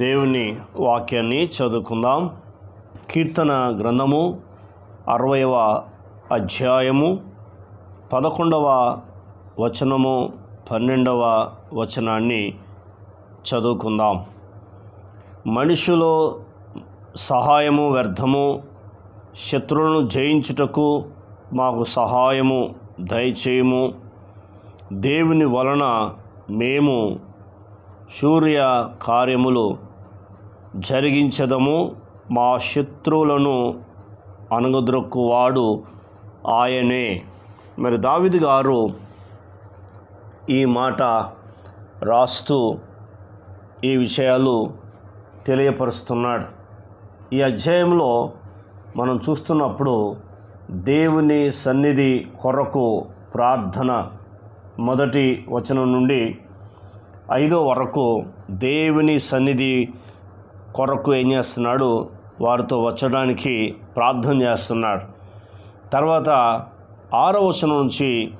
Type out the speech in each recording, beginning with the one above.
దేవుని వాక్యాన్ని చదువుకుందాం. కీర్తన గ్రంథము అరవయవ అధ్యాయము పదకొండవ వచనము పన్నెండవ వచనాన్ని చదువుకుందాం. మనుషులో సహాయము వ్యర్థము శత్రువులను జయించుటకు మాకు సహాయము దయచేయము. దేవుని వలన మేము సూర్య కార్యములు జరిగించదము. మా శత్రువులను అనగద్రొక్కువాడు ఆయనే. మరి దావిది గారు ఈ మాట రాస్తూ ఈ విషయాలు తెలియపరుస్తున్నాడు. ఈ అధ్యాయంలో మనం చూస్తున్నప్పుడు దేవుని సన్నిధి కొరకు ప్రార్థన మొదటి వచనం నుండి ఐదో వరకు దేవుని సన్నిధి కొరకు ఏం చేస్తున్నాడు? వారితో వచ్చడానికి ప్రార్థన చేస్తున్నాడు. తర్వాత ఆరో వచనం నుంచి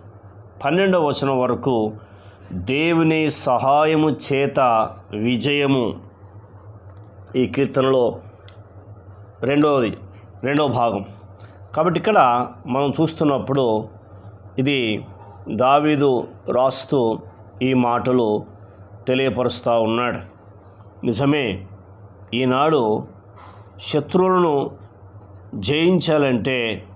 పన్నెండవ వచనం వరకు దేవుని సహాయము చేత విజయము. ఈ కీర్తనలో రెండవది రెండవ భాగం. కాబట్టి ఇక్కడ మనం చూస్తున్నప్పుడు ఇది దావీదు రాస్తూ ఈ మాటలు తెలియపరుస్తూ ఉన్నాడు. నిజమే ఈనాడు శత్రువులను జయించాలంటే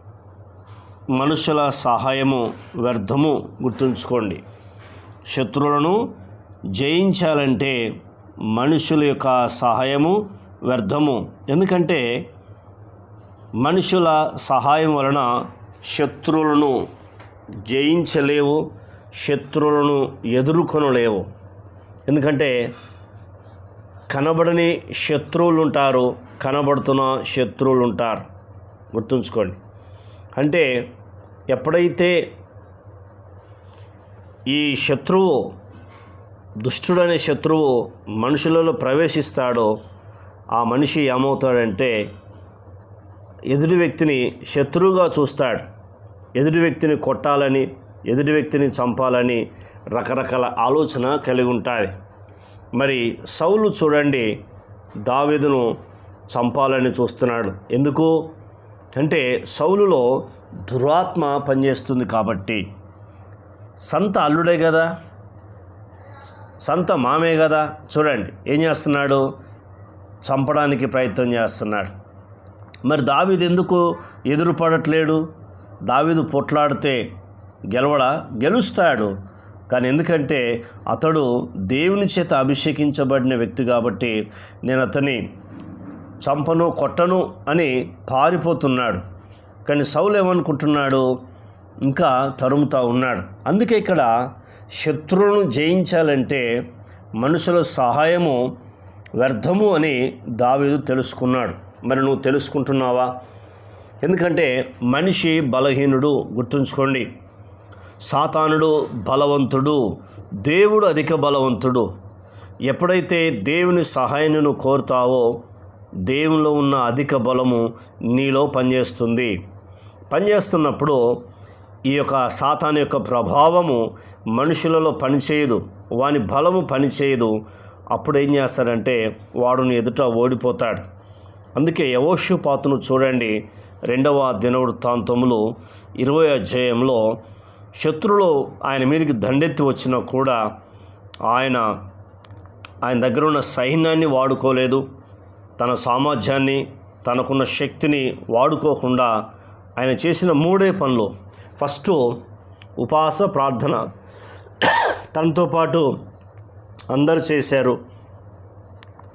మనుషుల సహాయము వ్యర్థము గుర్తుంచుకోండి. శత్రువులను జయించాలంటే మనుషుల యొక్క సహాయము వ్యర్థము. ఎందుకంటే మనుషుల సహాయం వలన శత్రువులను జయించలేవు శత్రువులను ఎదుర్కొనలేవు. ఎందుకంటే కనబడని శత్రువులు ఉంటారు కనబడుతున్న శత్రువులు ఉంటారు గుర్తుంచుకోండి. అంటే ఎప్పుడైతే ఈ శత్రువు దుష్టుడనే శత్రువు మనుషులలో ప్రవేశిస్తాడో ఆ మనిషి ఏమవుతాడంటే ఎదుటి వ్యక్తిని శత్రువుగా చూస్తాడు. ఎదుటి వ్యక్తిని కొట్టాలని ఎదుటి వ్యక్తిని చంపాలని రకరకాల ఆలోచన కలిగి ఉంటుంది మరి సౌలు చూడండి దావీదును చంపాలని చూస్తున్నాడు. ఎందుకు? అంటే సౌలులో దురాత్మ పనిచేస్తుంది కాబట్టి. సంత అల్లుడే కదా? సంత మామే కదా? చూడండి ఏం చేస్తున్నాడు? చంపడానికి ప్రయత్నం చేస్తున్నాడు. మరి దావీదు ఎందుకు ఎదురుపడట్లేడు? దావీదు పొట్లాడితే గెలవడా? గెలుస్తాడు. కానీ ఎందుకంటే అతడు దేవుని చేత అభిషేకించబడిన వ్యక్తి కాబట్టి నేను అతని చంపను కొట్టను అని పారిపోతున్నాడు. కానీ సౌలు ఏమనుకుంటున్నాడు? ఇంకా తరుముతా ఉన్నాడు. అందుకే ఇక్కడ శత్రువులను జయించాలంటే మనుషుల సహాయము వ్యర్థము అని దావేదు తెలుసుకున్నాడు. మరి నువ్వు తెలుసుకుంటున్నావా? ఎందుకంటే మనిషి బలహీనుడు గుర్తుంచుకోండి. సాతానుడు బలవంతుడు దేవుడు అధిక బలవంతుడు. ఎప్పుడైతే దేవుని సహాయాన్ని నువ్వు కోరుతావో దేవునిలో ఉన్న అధిక బలము నీలో పనిచేస్తుంది. పనిచేస్తున్నప్పుడు ఈ యొక్క సాతాన్ యొక్క ప్రభావము మనుషులలో పనిచేయదు వాని బలము పనిచేయదు. అప్పుడు ఏం చేస్తాడంటే వాడుని ఎదుట ఓడిపోతాడు. అందుకే యవోషుపాతును చూడండి రెండవ దినవృత్తాంతములు ఇరవై అధ్యాయంలో శత్రులు ఆయన మీదకి దండెత్తి వచ్చినా కూడా ఆయన ఆయన దగ్గర ఉన్న సైన్యాన్ని వాడుకోలేదు. తన సామర్థ్యాన్ని తనకున్న శక్తిని వాడుకోకుండా ఆయన చేసిన మూడే పనులు. ఫస్ట్ ఉపాస ప్రార్థన. తనతో పాటు అందరు చేశారు.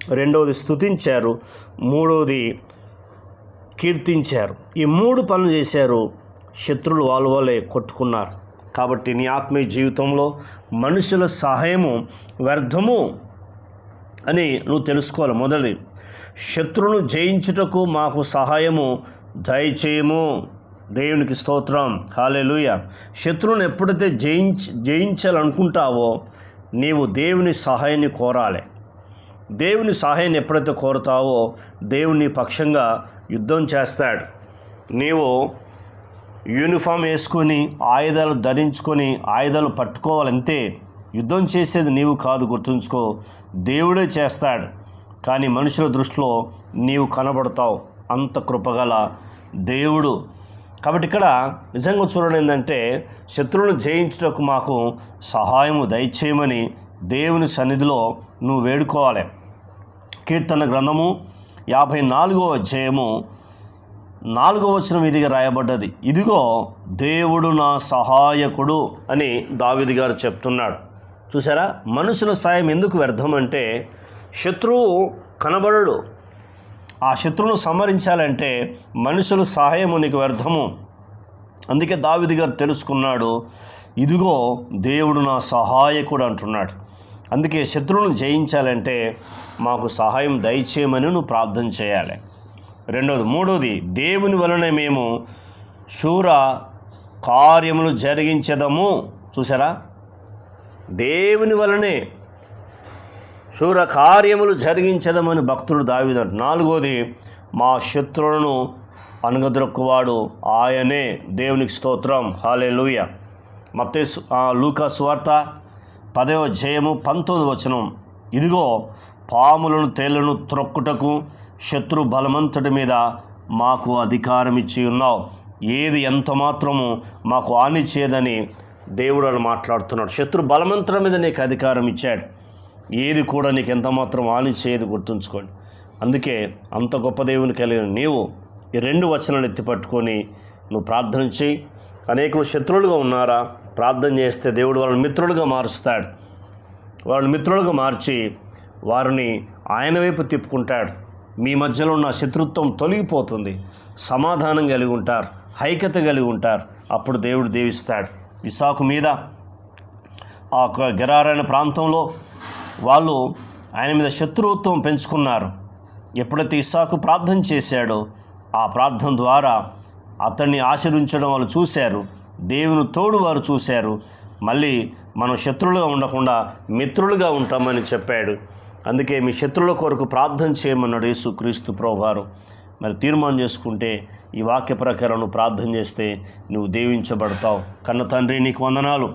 రెండవది స్తుతించారు. మూడవది కీర్తించారు. ఈ మూడు పనులు చేశారు. శత్రులు వాళ్ళ వాళ్ళే కొట్టుకున్నారు. కాబట్టి నీ ఆత్మీయ జీవితంలో మనుషుల సహాయము వ్యర్థము అని నువ్వు తెలుసుకోవాలి. మొదటిది శత్రువును జయించుటకు మాకు సహాయము దయచేయము. దేవునికి స్తోత్రం. హాలేలుయ శత్రువును ఎప్పుడైతే జయించ జయించాలనుకుంటావో నీవు దేవుని సహాయాన్ని కోరాలి. దేవుని సహాయాన్ని ఎప్పుడైతే కోరుతావో దేవుని పక్షంగా యుద్ధం చేస్తాడు. నీవు యూనిఫామ్ వేసుకొని ఆయుధాలు ధరించుకొని ఆయుధాలు పట్టుకోవాలంతే యుద్ధం చేసేది నీవు కాదు గుర్తుంచుకో. దేవుడే చేస్తాడు. కానీ మనుషుల దృష్టిలో నీవు కనబడతావు. అంత కృపగల దేవుడు. కాబట్టి ఇక్కడ నిజంగా చూడడం ఏంటంటే శత్రువును జయించుటకు మాకు సహాయము దయచేయమని దేవుని సన్నిధిలో నువ్వు వేడుకోవాలి. కీర్తన గ్రంథము యాభై నాలుగో అధ్యాయము నాలుగో వచనం ఇదిగా రాయబడ్డది. ఇదిగో దేవుడు నా సహాయకుడు అని దావిది గారు చెప్తున్నాడు. చూసారా మనుషుల సాయం ఎందుకు వ్యర్థం అంటే శత్రువు కనబడడు. ఆ శత్రువును సంహరించాలంటే మనుషుల సహాయము నీకు వ్యర్థము. అందుకే దావిది గారు తెలుసుకున్నాడు ఇదిగో దేవుడు నా సహాయకుడు అంటున్నాడు. అందుకే శత్రువును జయించాలంటే మాకు సహాయం దయచేయమని నువ్వు ప్రార్థన చేయాలి. రెండవది మూడవది దేవుని వలన మేము శూర కార్యములు జరిగించదము. చూసారా దేవుని వలనే శూర కార్యములు జరిగించదమని భక్తుడు దావిద నాలుగోది మా శత్రువులను అనగదొక్కువాడు ఆయనే. దేవునికి స్తోత్రం. హాలే లూయ మత్తే లూకా స్వార్త పదవ జయము పంతొమ్మిది వచనం. ఇదిగో పాములను తేళ్ళను త్రొక్కుటకు శత్రు బలవంతుడి మీద మాకు అధికారం ఇచ్చి ఉన్నావు. ఏది ఎంత మాత్రము మాకు హాని చేయదని దేవుడు అని మాట్లాడుతున్నాడు. శత్రు బలవంతుడి మీద నీకు అధికారం ఇచ్చాడు ఏది కూడా నీకు ఎంత మాత్రం హాని చేయదు గుర్తుంచుకోండి. అందుకే అంత గొప్ప దేవుని కలిగిన నీవు ఈ రెండు వచనాలు ఎత్తి పట్టుకొని నువ్వు ప్రార్థన చేయి అనేకులు శత్రువులుగా ఉన్నారా? ప్రార్థన చేస్తే దేవుడు వాళ్ళని మిత్రులుగా మారుస్తాడు. వాళ్ళని మిత్రులుగా మార్చి వారిని ఆయన వైపు తిప్పుకుంటాడు. మీ మధ్యలో ఉన్న శత్రుత్వం తొలగిపోతుంది. సమాధానం కలిగి ఉంటారు. ఐక్యత కలిగి ఉంటారు. అప్పుడు దేవుడు దేవిస్తాడు. ఇసాకు మీద ఆ యొక్క ప్రాంతంలో వాళ్ళు ఆయన మీద శత్రుత్వం పెంచుకున్నారు. ఎప్పుడైతే ఇసాకు ప్రార్థన చేశాడో ఆ ప్రార్థన ద్వారా అతన్ని ఆశీర్వించడం వాళ్ళు చూశారు. దేవుని తోడు వారు చూశారు. మళ్ళీ మనం శత్రువులుగా ఉండకుండా మిత్రులుగా ఉంటామని చెప్పాడు. అందుకే మీ శత్రువుల కొరకు ప్రార్థన చేయమన్నాడు యేసుక్రీస్తు ప్రభువారు. మరి తీర్మానం చేసుకుంటే ఈ వాక్య ప్రకారం నువ్వు ప్రార్థన చేస్తే నువ్వు దీవించబడతావు. కన్న తండ్రి నీకు వందనాలు.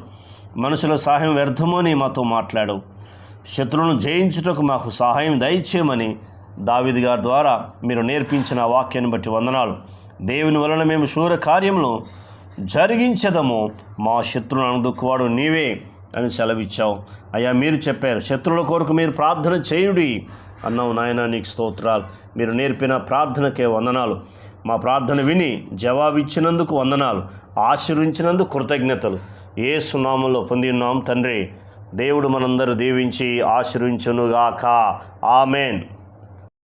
మనుషుల సహాయం వ్యర్థమో మాతో మాట్లాడు శత్రువులను జయించుటకు మాకు సహాయం దయచేయమని దావిది గారి ద్వారా మీరు నేర్పించిన వాక్యాన్ని బట్టి వందనాలు. దేవుని వలన మేము శూర కార్యములు జరిగించదము. మా శత్రువులను అనుదుక్కువాడు నీవే. అని సెలవిచ్చావు. అయ్యా మీరు చెప్పారు శత్రువుల కొరకు మీరు ప్రార్థన చేయుడి అన్నావు నాయన నీకు స్తోత్రాలు. మీరు నేర్పిన ప్రార్థనకే వందనాలు. మా ప్రార్థన విని జవాబిచ్చినందుకు వందనాలు ఆశీర్వించినందుకు కృతజ్ఞతలు. ఏ సునామంలో పొంది ఉన్నాం తండ్రి. దేవుడు మనందరూ దీవించి ఆశీర్వించునుగాక. ఆమెన్.